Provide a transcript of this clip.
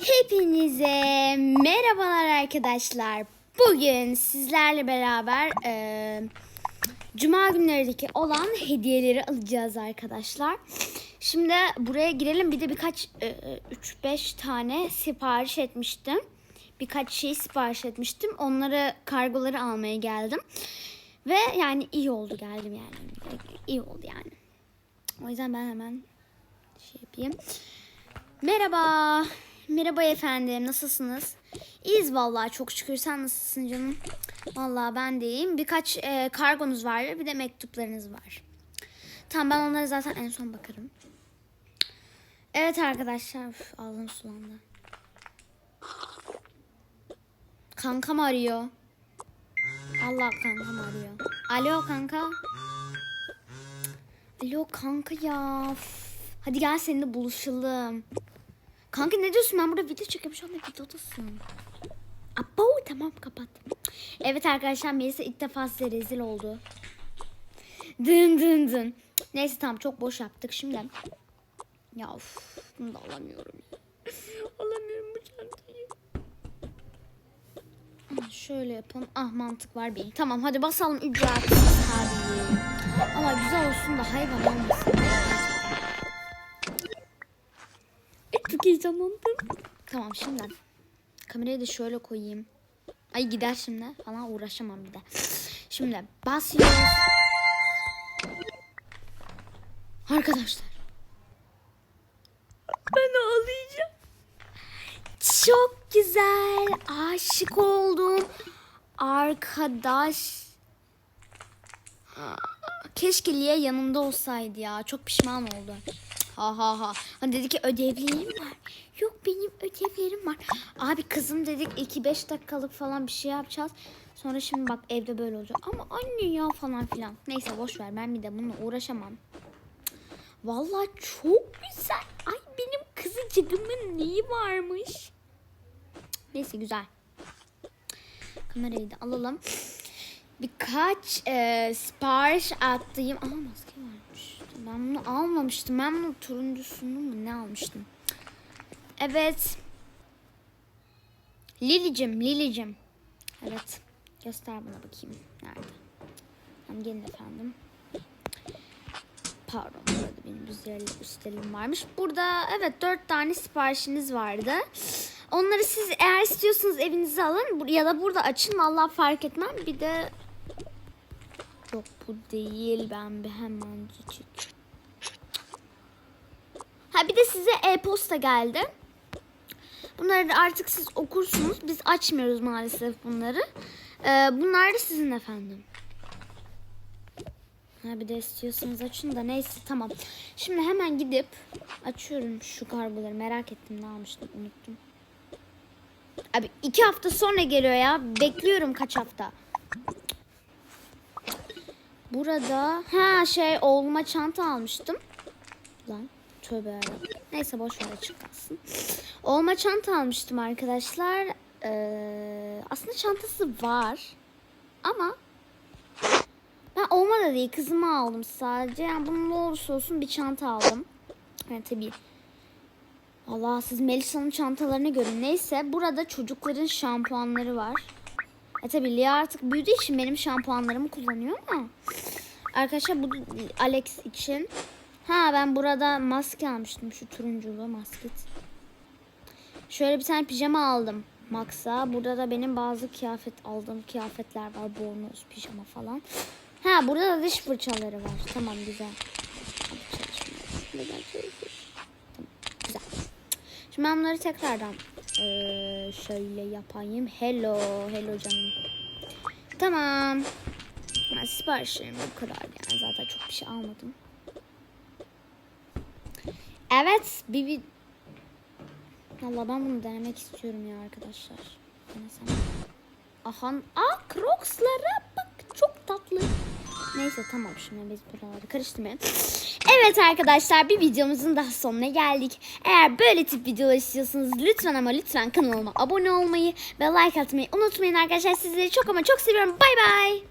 Hepinize merhabalar arkadaşlar. Bugün sizlerle beraber e, Cuma günlerdeki olan hediyeleri alacağız arkadaşlar. Şimdi buraya girelim. Bir de birkaç 3-5 tane sipariş etmiştim. Birkaç şey sipariş etmiştim. Onları kargoları almaya geldim. Ve yani iyi oldu geldim yani. İyi oldu yani. O yüzden ben hemen şey yapayım. Merhaba. Merhaba efendim. Nasılsınız? İyiyiz vallahi çok şükür. Sen nasılsın canım? Vallahi ben de iyiyim. Birkaç e, kargonuz var. Bir de mektuplarınız var. Tamam ben onlara zaten en son bakarım. Evet arkadaşlar. Üf, ağzım sulandı. Kankam arıyor. Allah kankam arıyor. Alo kanka. Alo kanka ya. Hadi gel seninle buluşalım. Kanka ne diyorsun? Ben burada video çekiyorum. Şu anda videodasın. Abo tamam kapat. Evet arkadaşlar Melisa ilk defa size rezil oldu. Dın dın dın. Neyse tamam çok boş yaptık şimdi. Ya of, bunu da alamıyorum. alamıyorum bu çantayı. Şöyle yapalım. Ah mantık var benim. Tamam hadi basalım ücretsiz hadi. Ama güzel olsun da hayvan olmasın. Çok heyecanlandım. Tamam şimdi. Kamerayı da şöyle koyayım. Ay gider şimdi falan uğraşamam bir de. Şimdi basıyoruz. Arkadaşlar. Ben ağlayacağım. Çok güzel. Aşık oldum. Arkadaş. Keşke Lia yanımda olsaydı ya. Çok pişman oldu. Ha ha ha. Hani dedi ki ödevlerim var. Yok benim ödevlerim var. Abi kızım dedik 2-5 dakikalık falan bir şey yapacağız. Sonra şimdi bak evde böyle olacak. Ama anne ya falan filan. Neyse boş ver ben bir de bununla uğraşamam. Vallahi çok güzel. Ay benim kızıcığımın neyi varmış. Neyse güzel. Kamerayı da alalım. Birkaç e, sipariş attığım... Aa maske varmış. Ben bunu almamıştım. Ben bunu turuncusunu mu ne almıştım? Evet. Lilicim, Lilicim. Evet. Göster bana bakayım. Nerede? Tamam gelin efendim. Pardon burada benim güzel üstelim varmış. Burada evet dört tane siparişiniz vardı. Onları siz eğer istiyorsanız evinize alın ya da burada açın. Vallahi fark etmem. Bir de yok bu değil. Ben bir hemen çek. Ha bir de size e-posta geldi. Bunları da artık siz okursunuz. Biz açmıyoruz maalesef bunları. Ee, bunlar da sizin efendim. Ha bir de istiyorsanız açın da neyse tamam. Şimdi hemen gidip açıyorum şu kargoları. Merak ettim ne almıştım unuttum. Abi iki hafta sonra geliyor ya. Bekliyorum kaç hafta. Burada ha şey oğluma çanta almıştım. Lan tövbe. Neyse boş ver açık kalsın. Oğluma çanta almıştım arkadaşlar. Ee, aslında çantası var. Ama ben olma da değil kızıma aldım sadece. Yani bunun ne olursa olsun bir çanta aldım. Yani tabii. Allah siz Melisa'nın çantalarını görün. Neyse burada çocukların şampuanları var. E tabii Lia artık büyüdüğü için benim şampuanlarımı kullanıyor ama. Arkadaşlar bu Alex için. Ha ben burada maske almıştım. Şu turunculu masket. Şöyle bir tane pijama aldım. Max'a. Burada da benim bazı kıyafet aldığım kıyafetler var. Bornoz, pijama falan. Ha burada da diş fırçaları var. Tamam güzel. Tamam güzel. Şimdi ben bunları tekrardan eee, şöyle yapayım. Hello, hello canım. Tamam. Ben siparişlerim bu kadar yani zaten çok bir şey almadım. Evet, bir, bir... Valla ben bunu denemek istiyorum ya arkadaşlar. Denesem. Ahan, aa Crocs'lara bak çok tatlı. Neyse tamam şimdi biz buraları karıştırmayalım. Evet arkadaşlar bir videomuzun daha sonuna geldik. Eğer böyle tip videolar istiyorsanız lütfen ama lütfen kanalıma abone olmayı ve like atmayı unutmayın arkadaşlar. Sizleri çok ama çok seviyorum. Bay bay.